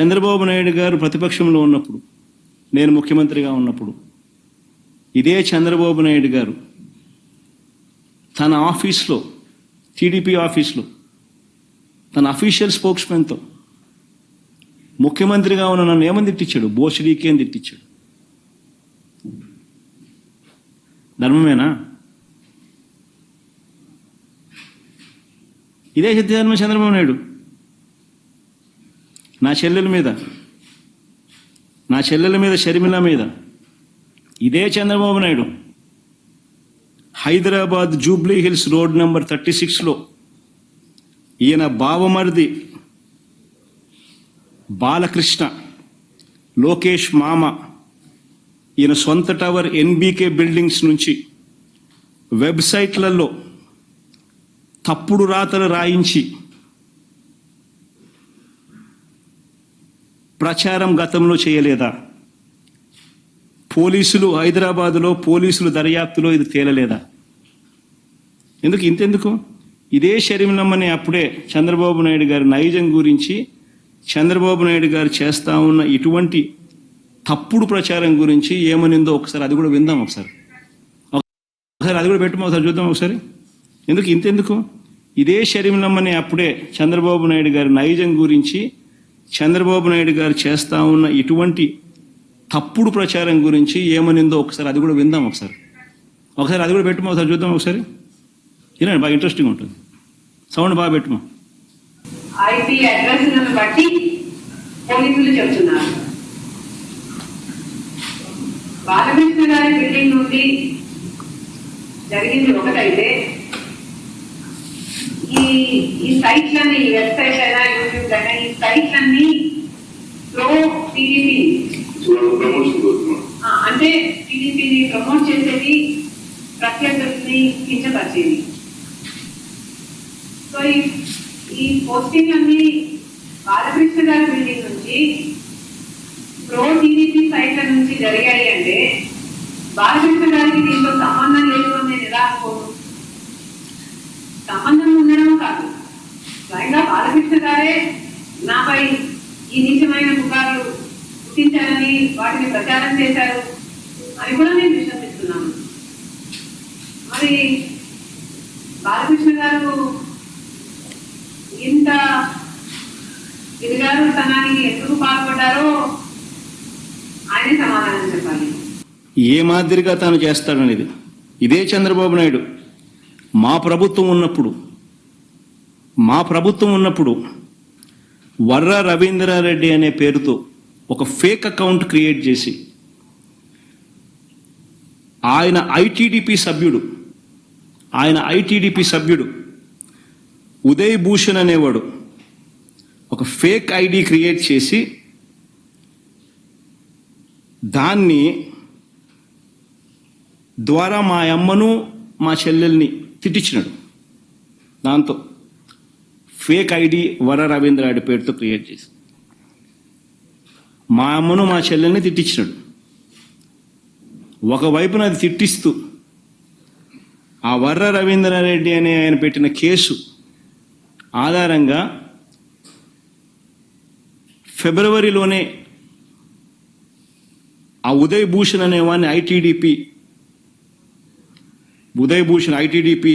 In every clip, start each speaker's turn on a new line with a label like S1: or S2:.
S1: చంద్రబాబు నాయుడు గారు ప్రతిపక్షంలో ఉన్నప్పుడు నేను ముఖ్యమంత్రిగా ఉన్నప్పుడు ఇదే చంద్రబాబు నాయుడు గారు తన ఆఫీస్లో టీడీపీ ఆఫీస్లో తన అఫీషియల్ స్పోక్స్మెన్తో ముఖ్యమంత్రిగా ఉన్న నన్ను ఏమని తిట్టించాడు? బోషడీకి అని తిట్టించాడు? ధర్మమేనా? ఇదే సత్యధర్మ చంద్రబాబు నాయుడు. నా చెల్లెల మీద. నా చెల్లెల మీద షర్మిల మీద. ఇదే Chandrababu Naidu. Hyderabad Jubilee Hills road number thirty సిక్స్లో ఈయన బావమరిది బాలకృష్ణ లోకేష్ మామ ఈయన సొంత టవర్ ఎన్బీకే బిల్డింగ్స్ నుంచి వెబ్సైట్లలో తప్పుడు రాతలు రాయించి ప్రచారం గతంలో చేయలేదా? పోలీసులు హైదరాబాదులో పోలీసులు దర్యాప్తులో ఇది తేలలేదా? ఎందుకు? ఇంతెందుకు? ఇదే షర్మిలమ్మని అప్పుడే చంద్రబాబు నాయుడు గారి నైజం గురించి చంద్రబాబు నాయుడు గారు చేస్తా ఉన్న ఇటువంటి తప్పుడు ప్రచారం గురించి ఏమనిందో ఒకసారి అది కూడా విందాం ఒకసారి. ఒకసారి అది కూడా పెట్టమో ఒకసారి చూద్దాం ఒకసారి. ఎందుకు? ఇంతెందుకు? ఇదే షర్మిలమ్మని అప్పుడే చంద్రబాబు నాయుడు గారి నైజం గురించి చంద్రబాబు నాయుడు గారు చేస్తా ఉన్న ఇటువంటి తప్పుడు ప్రచారం గురించి ఏమనిందో ఒకసారి అది కూడా విందాం ఒకసారి. ఒకసారి అది కూడా పెట్టుమో ఒకసారి చూద్దాం ఒకసారి. వినండి బాగా ఇంట్రెస్టింగ్ ఉంటుంది. సౌండ్ బాగా పెట్టుమో.
S2: ఐపీ అడ్రస్లను బట్టి పోలీసులు చెప్తున్నారు. బాలకృష్ణ గారి బిల్డింగ్ నుండి జరిగింది ఒకటైతే ఈ ఈ సైట్లన్నీ ఈ వెబ్సైట్ అయినా యూట్యూబ్ అయినా సైట్లన్నీ ప్రో టీడీపీ. అంటే టీడీపీని ప్రమోట్ చేసేది ప్రత్యర్థుల్ని కించపరిచేది. సో ఈ ఈ పోస్టింగ్ అన్ని బాలకృష్ణ గారి బిల్డింగ్ నుంచి ప్రో టీడీపీ సైట్ల నుంచి జరిగాయి అంటే బాలకృష్ణ గారికి దీంతో సంబంధం లేదు అని నేను ఎలా అనుకోను? సంబంధం ఉండడం కాదు. స్వయంగా బాలకృష్ణ గారే నాపై ఈ నీచమైన పుకార్లు పుట్టించారని వాటిని ప్రచారం చేశారు అని కూడా నేను విశ్వసిస్తున్నాను. మరి బాలకృష్ణ గారు ఇంత ఇదిగారు తనానికి ఎందుకు పాల్పడ్డారో ఆయన సమాధానం చెప్పాలి.
S1: ఏ మాదిరిగా తాను చేస్తాడనేది? ఇదే చంద్రబాబు నాయుడు. మా ప్రభుత్వం ఉన్నప్పుడు మా ప్రభుత్వం ఉన్నప్పుడు వర్ర రవీంద్రారెడ్డి అనే పేరుతో ఒక ఫేక్ అకౌంట్ క్రియేట్ చేసి ఆయన ఐటీడీపీ సభ్యుడు ఆయన ఐటీడీపీ సభ్యుడు ఉదయ్ భూషణ్ అనేవాడు ఒక ఫేక్ ఐడి క్రియేట్ చేసి దాన్ని ద్వారా మా అమ్మను మా చెల్లెల్ని తిట్టించినాడు. దాంతో ఫేక్ ఐడి వర రవీంద్రాడి పేరుతో క్రియేట్ చేసి మా అమ్మను మా చెల్లెల్ని తిట్టించినాడు. ఒకవైపున అది తిట్టిస్తూ ఆ వర్ర రవీంద్రారెడ్డి అనే ఆయన పెట్టిన కేసు ఆధారంగా ఫిబ్రవరిలోనే ఆ ఉదయ్ భూషణ్ అనే ITDP Uday Bhushan ITDP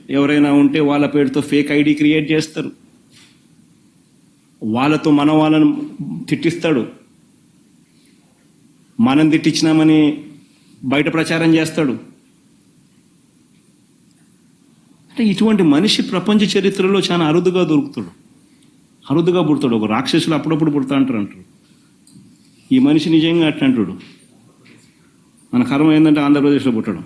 S1: ఎవరైనా ఉంటే వాళ్ళ పేరుతో ఫేక్ ఐడి క్రియేట్ చేస్తారు. వాళ్ళతో మన వాళ్ళను తిట్టిస్తాడు. మనం తిట్టించినామని బయట ప్రచారం చేస్తాడు. అంటే ఇటువంటి మనిషి ప్రపంచ చరిత్రలో చాలా అరుదుగా దొరుకుతాడు. అరుదుగా పుడతాడు. ఒక రాక్షసులు అప్పుడప్పుడు పుడతా అంటారు అంటారు. ఈ మనిషి నిజంగా అట్లా అంటాడు. మన కర్మ ఏంటంటే ఆంధ్రప్రదేశ్లో పుట్టడం.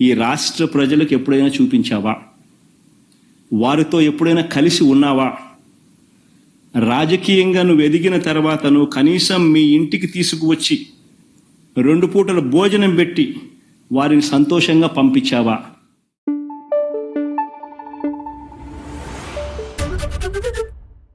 S1: ఈ రాష్ట్ర ప్రజలకు ఎప్పుడైనా చూపించావా? వారితో ఎప్పుడైనా కలిసి ఉన్నావా? రాజకీయంగా నువ్వు ఎదిగిన తర్వాత నువ్వు కనీసం మీ ఇంటికి తీసుకువచ్చి రెండు పూటల భోజనం పెట్టి వారిని సంతోషంగా పంపించావా?